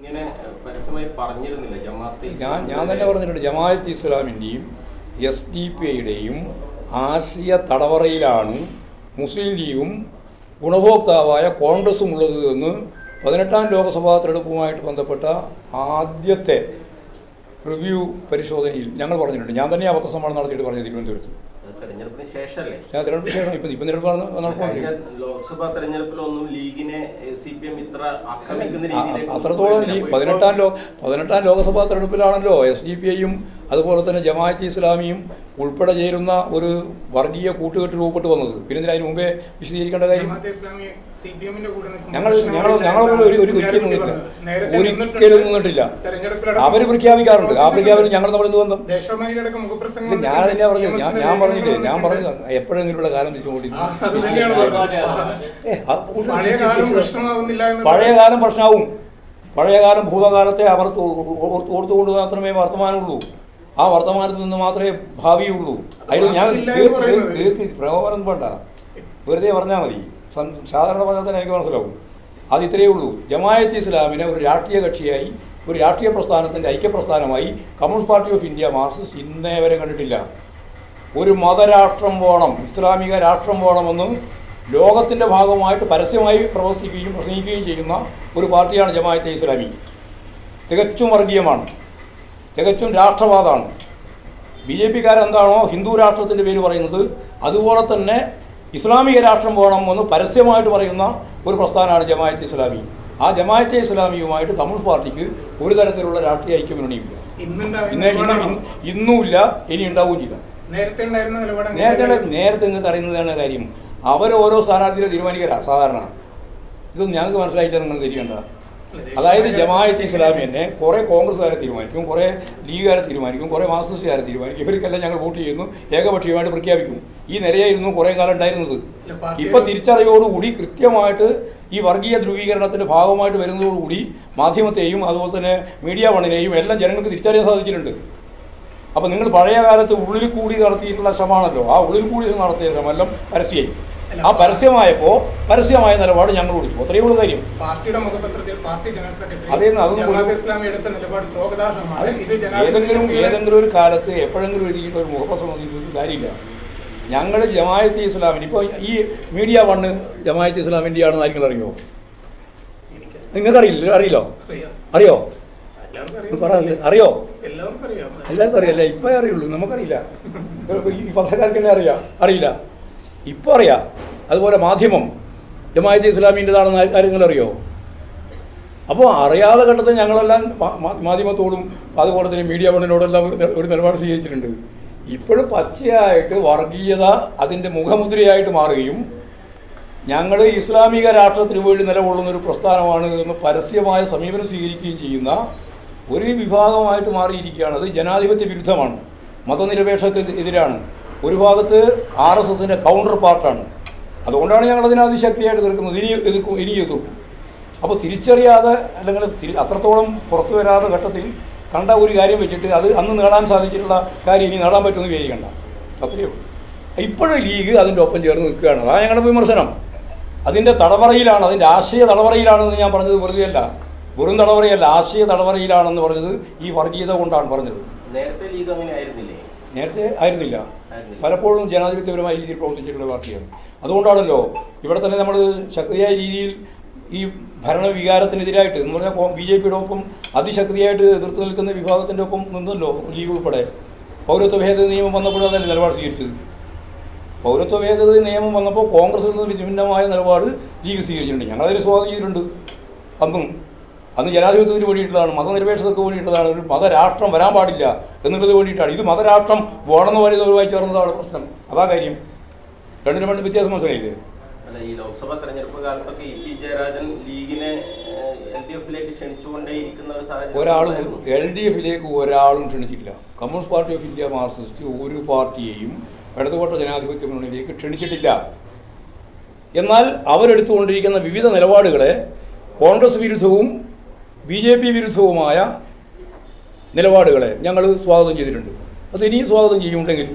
ഇങ്ങനെ പരസ്യമായി പറഞ്ഞിരുന്നില്ല ജമാഅത്തെ ഞാൻ ഞാൻ തന്നെ പറഞ്ഞിട്ടുണ്ട് ജമാഅത്ത് ഇസ്ലാമിന്റെയും എസ് ഡി പി ഐയുടെയും ആശയ തടവറയിലാണ് മുസ്ലിം ലീഗും ഗുണഭോക്താവായ കോൺഗ്രസും ഉള്ളത് എന്ന് പതിനെട്ടാം ലോക്സഭാ തെരഞ്ഞെടുപ്പുമായിട്ട് ബന്ധപ്പെട്ട ആദ്യത്തെ റിവ്യൂ പരിശോധനയിൽ ഞങ്ങൾ പറഞ്ഞിട്ടുണ്ട്. ഞാൻ തന്നെ പത്രസമ്മേളനം നടത്തിയിട്ട് പറഞ്ഞു തിരുവനന്തപുരത്ത്. തെരഞ്ഞെടുപ്പിന് ശേഷമല്ലേ? ഞാൻ ശേഷം ഇപ്പം ഇപ്പം തെരഞ്ഞെടുപ്പ് ലോക്സഭാ തെരഞ്ഞെടുപ്പിലൊന്നും ലീഗിനെ അത്രത്തോളം ഈ പതിനെട്ടാം ലോ പതിനെട്ടാം ലോക്സഭാ തെരഞ്ഞെടുപ്പിലാണല്ലോ എസ് ഡി പി ഐയും അതുപോലെ തന്നെ ജമാഅത്ത് ഇസ്ലാമിയും ഉൾപ്പെടെ ചേരുന്ന ഒരു വർഗീയ കൂട്ടുകെട്ട് രൂപപ്പെട്ട് വന്നത്. പിന്നെ അതിന് മുമ്പേ വിശദീകരിക്കേണ്ട കാര്യം. ഞങ്ങൾ ഞങ്ങൾ ഞങ്ങളൊന്നും ഒരു ഒരിക്കലും നിന്നിട്ടില്ല. ഒരിക്കലും നിന്നിട്ടില്ല. അവർ പ്രഖ്യാപിക്കാറുണ്ട്. ആ പ്രഖ്യാപനം ഞങ്ങൾ തമ്മിൽ ബന്ധം? ഞാൻ തന്നെ പറഞ്ഞു ഞാൻ ഞാൻ പറഞ്ഞില്ലേ? ഞാൻ പറഞ്ഞു എപ്പോഴെങ്കിലുള്ള കാലം വെച്ചുകൊണ്ടിരിക്കും പഴയ കാലം എന്ന് പഴയ കാലം പ്രശ്നമാവും. പഴയകാലം ഭൂതകാലത്തെ അവർ ഓർത്തുകൊണ്ട് മാത്രമേ വർത്തമാനമുള്ളൂ. ആ വർത്തമാനത്തിൽ നിന്ന് മാത്രമേ ഭാവിയുള്ളൂ. അതിൽ ഞാൻ. ദീർഘ പ്രകോപനം വേണ്ട വെറുതെ പറഞ്ഞാൽ മതി. സാധാരണ പറഞ്ഞാൽ തന്നെ എനിക്ക് മനസ്സിലാവും. അത് ഇത്രയേ ഉള്ളൂ. ജമായത്ത് ഇസ്ലാമിനെ ഒരു രാഷ്ട്രീയ കക്ഷിയായി ഒരു രാഷ്ട്രീയ പ്രസ്ഥാനത്തിന്റെ ഐക്യപ്രസ്ഥാനമായി Communist Party of India Marxist ഇന്നേ വരെ കണ്ടിട്ടില്ല. ഒരു മതരാഷ്ട്രം വേണം ഇസ്ലാമിക രാഷ്ട്രം വേണമെന്ന് ലോകത്തിന്റെ ഭാഗമായിട്ട് പരസ്യമായി പ്രവർത്തിക്കുകയും പ്രസംഗിക്കുകയും ചെയ്യുന്ന ഒരു പാർട്ടിയാണ് ജമായത്തെ ഇസ്ലാമി. തികച്ചും വർഗീയമാണ്. തികച്ചും രാഷ്ട്രവാദമാണ്. ബി ജെ പിക്കാരെന്താണോ ഹിന്ദു രാഷ്ട്രത്തിന്റെ പേര് പറയുന്നത് അതുപോലെ തന്നെ ഇസ്ലാമിക രാഷ്ട്രം വേണം എന്ന് പരസ്യമായിട്ട് പറയുന്ന ഒരു പ്രസ്ഥാനമാണ് ജമാഅത്തെ ഇസ്ലാമി. ആ ജമാഅത്തെ ഇസ്ലാമിയുമായിട്ട് കമ്മ്യൂണിസ്റ്റ് പാർട്ടിക്ക് ഒരു തരത്തിലുള്ള രാഷ്ട്രീയ ഐക്യമുന്നണിയില്ല ഇന്ന്? ഇന്നുമില്ല ഇനി ഉണ്ടാവുകയും ചെയ്യില്ല നേരത്തെ നേരത്തെ നിങ്ങൾക്ക് അറിയുന്നതാണ് കാര്യം. അവർ ഓരോ സ്ഥാനാർത്ഥിയെ തീരുമാനിക്കല സാധാരണ. ഇതൊന്നും ഞങ്ങൾക്ക് മനസ്സിലായിട്ട് നിങ്ങൾ തിരിയേണ്ട അതായത് ജമാഅത്ത് ഇസ്ലാമി തന്നെ കുറേ കോൺഗ്രസ്സുകാരെ തീരുമാനിക്കും കുറേ ലീഗുകാരെ തീരുമാനിക്കും കുറേ മാർക്സിസ്റ്റുകാരെ തീരുമാനിക്കും. ഇവർക്കെല്ലാം ഞങ്ങൾ വോട്ട് ചെയ്യുന്നു ഏകപക്ഷീയമായിട്ട് പ്രഖ്യാപിക്കും. ഈ നിരയായിരുന്നു കുറേ കാലം ഉണ്ടായിരുന്നത്. ഇപ്പൊ തിരിച്ചറിയോടുകൂടി കൃത്യമായിട്ട് ഈ വർഗീയ ധ്രുവീകരണത്തിന്റെ ഭാഗമായിട്ട് വരുന്നതോടുകൂടി മാധ്യമത്തെയും അതുപോലെ തന്നെ മീഡിയ വണ്ണിനെയും എല്ലാം ജനങ്ങൾക്ക് തിരിച്ചറിയാൻ സാധിച്ചിട്ടുണ്ട്. അപ്പൊ നിങ്ങൾ പഴയ കാലത്ത് ഉള്ളിൽ കൂടി നടത്തിയിട്ടുള്ള ശ്രമമാണല്ലോ. ആ ഉള്ളിൽ കൂടി നടത്തിയ ശ്രമം എല്ലാം പരസ്യമായി. ആ പരസ്യമായപ്പോൾ പരസ്യമായ നിലപാട് ഞങ്ങൾ കൊടുത്തു അത്രയേ ഉള്ളൂ കാര്യം. പാർട്ടിയുടെ മുഖപത്രത്തിൽ പാർട്ടി ജനറൽ സെക്രട്ടറി ഏതെങ്കിലും ഏതെങ്കിലും ഒരു കാലത്ത് എപ്പോഴെങ്കിലും എഴുതിയിട്ട് ഒരു മുഖപത്രം ചെയ്തിട്ട് കാര്യമില്ല. ഞങ്ങൾ ജമായത്ത് ഇസ്ലാമിന് ഇപ്പോൾ ഈ മീഡിയ വണ്ണ് ജമായത്ത് ഇസ്ലാമിന്റെ ആണെന്ന് ആരെങ്കിലും അറിയോ. നിങ്ങൾക്കറിയില്ല അറിയില്ലോ? അറിയാം. അറിയോ? എല്ലാവർക്കും പറ അറിയോ. എല്ലാവർക്കും അറിയാം. എല്ലാവർക്കും അറിയാം ഇപ്പം അറിയുള്ളൂ നമുക്കറിയില്ല. ഈ പത്രക്കാർക്കെല്ലാം അറിയാം. അറിയില്ല. ഇപ്പോൾ അറിയാം. അതുപോലെ മാധ്യമം. ജമായത്ത് ഇസ്ലാമിന്റെതാണെന്ന് കാര്യങ്ങൾ അറിയോ അപ്പോൾ അറിയാതെ ഘട്ടത്തിൽ ഞങ്ങളെല്ലാം മാധ്യമത്തോടും അതുപോലെ തന്നെ മീഡിയ വണ്ണിനോടെല്ലാം ഒരു നിലപാട് സ്വീകരിച്ചിട്ടുണ്ട്. ഇപ്പോഴും പച്ചയായിട്ട് വർഗീയത അതിന്റെ മുഖമുദ്രയായിട്ട് മാറുകയും ഞങ്ങൾ ഇസ്ലാമിക രാഷ്ട്രത്തിന് വേണ്ടി നിലകൊള്ളുന്ന ഒരു പ്രസ്ഥാനമാണ് എന്ന് പരസ്യമായ സമീപനം സ്വീകരിക്കുകയും ചെയ്യുന്ന ഒരു വിഭാഗമായിട്ട് മാറിയിരിക്കുകയാണ്. അത് ജനാധിപത്യ വിരുദ്ധമാണ്. മതനിരപേക്ഷക്ക് എതിരാണ് ഒരു ഭാഗത്ത് ആർ എസ് എസിന്റെ കൗണ്ടർ പാർട്ടാണ് അതുകൊണ്ടാണ് ഞങ്ങൾ അതിനെ അതിശക്തിയായിട്ട് എതിർക്കുന്നത് ഇനി എതിർക്കും ഇനി എതിർക്കും. അപ്പോൾ തിരിച്ചറിയാതെ അല്ലെങ്കിൽ അത്രത്തോളം പുറത്തു വരാത്ത ഘട്ടത്തിൽ കണ്ട ഒരു കാര്യം വെച്ചിട്ട് അത് അന്ന് നേടാൻ സാധിച്ചിട്ടുള്ള കാര്യം ഇനി നേടാൻ പറ്റുമെന്ന് വിചാരിക്കണ്ട. അത്രയേ ഉള്ളൂ. ഇപ്പോഴും ലീഗ് അതിന്റെ ഒപ്പം ചേർന്ന് നിൽക്കുകയാണ്. അതാണ് ഞങ്ങളുടെ വിമർശനം. അതിന്റെ തടവറയിലാണ് അതിന്റെ ആശയ തടവറയിലാണെന്ന് ഞാൻ പറഞ്ഞത് വെറുതെയല്ല. വെറും തടവറയല്ല ആശയ തടവറയിലാണെന്ന് പറഞ്ഞത് ഈ വർഗീയത കൊണ്ടാണ് പറഞ്ഞത്. നേരത്തെ ലീഗ് അങ്ങനെ ആയിരുന്നില്ലേ? നേരത്തെ ആയിരുന്നില്ല. പലപ്പോഴും ജനാധിപത്യപരമായ രീതിയിൽ പ്രവർത്തിച്ചിട്ടുള്ള പാർട്ടിയാണ്. അതുകൊണ്ടാണല്ലോ ഇവിടെ തന്നെ നമ്മൾ ശക്തിയായ രീതിയിൽ ഈ ഭരണവികാരത്തിനെതിരായിട്ട് എന്ന് പറഞ്ഞാൽ ബി ജെ പിയുടെ ഒപ്പം അതിശക്തിയായിട്ട് എതിർത്ത് നിൽക്കുന്ന വിഭാഗത്തിന്റെ ഒപ്പം നിന്നല്ലോ ലീഗ് ഉൾപ്പെടെ. പൗരത്വ ഭേദഗതി നിയമം വന്നപ്പോഴും അതല്ലേ നിലപാട് സ്വീകരിച്ചത്? പൗരത്വ ഭേദഗതി നിയമം വന്നപ്പോൾ കോൺഗ്രസിൽ നിന്ന് വിഭിന്നമായ നിലപാട് ലീഗ് സ്വീകരിച്ചിട്ടുണ്ട്. ഞങ്ങളതിൽ സ്വാഗതം ചെയ്തിട്ടുണ്ട്. അന്നും അന്ന് ജനാധിപത്യത്തിന് വേണ്ടിയിട്ടുള്ളതാണ് മതനിരപേക്ഷതയ്ക്ക് വേണ്ടിയിട്ടുള്ളതാണ് ഒരു മതരാഷ്ട്രം വരാൻ പാടില്ല എന്നുള്ളത് വേണ്ടിയിട്ടാണ്. ഇത് മതരാഷ്ട്രം വേണമെന്ന് പറയുന്നവരുമായി ചേർന്നതാണ് പ്രശ്നം. അതാ കാര്യം. രണ്ടിനും രണ്ട് വ്യത്യാസം മനസ്സിലായില്ലേ? അല്ല ഈ ലോക്സഭാ തെരഞ്ഞെടുപ്പ് കാലത്തൊക്കെ ഇ പി ജയരാജൻ ലീഗിനെ എൽ ഡി എഫിലേക്ക് ക്ഷണിച്ചുകൊണ്ടേയിരിക്കുന്ന ഒരു സാഹചര്യം സാഹചര്യം എൽ ഡി എഫിലേക്ക് ഒരാളും ക്ഷണിച്ചിട്ടില്ല. Communist Party of India Marxist ഒരു പാർട്ടിയെയും ഇടതുപക്ഷ ജനാധിപത്യ മുന്നണിയിലേക്ക് ക്ഷണിച്ചിട്ടില്ല. എന്നാൽ അവരെടുത്തുകൊണ്ടിരിക്കുന്ന വിവിധ നിലപാടുകളെ കോൺഗ്രസ് വിരുദ്ധവും ബി ജെ പി വിരുദ്ധവുമായ നിലപാടുകളെ ഞങ്ങൾ സ്വാഗതം ചെയ്തിട്ടുണ്ട്. അത് ഇനിയും സ്വാഗതം ചെയ്യുന്നുണ്ടെങ്കിൽ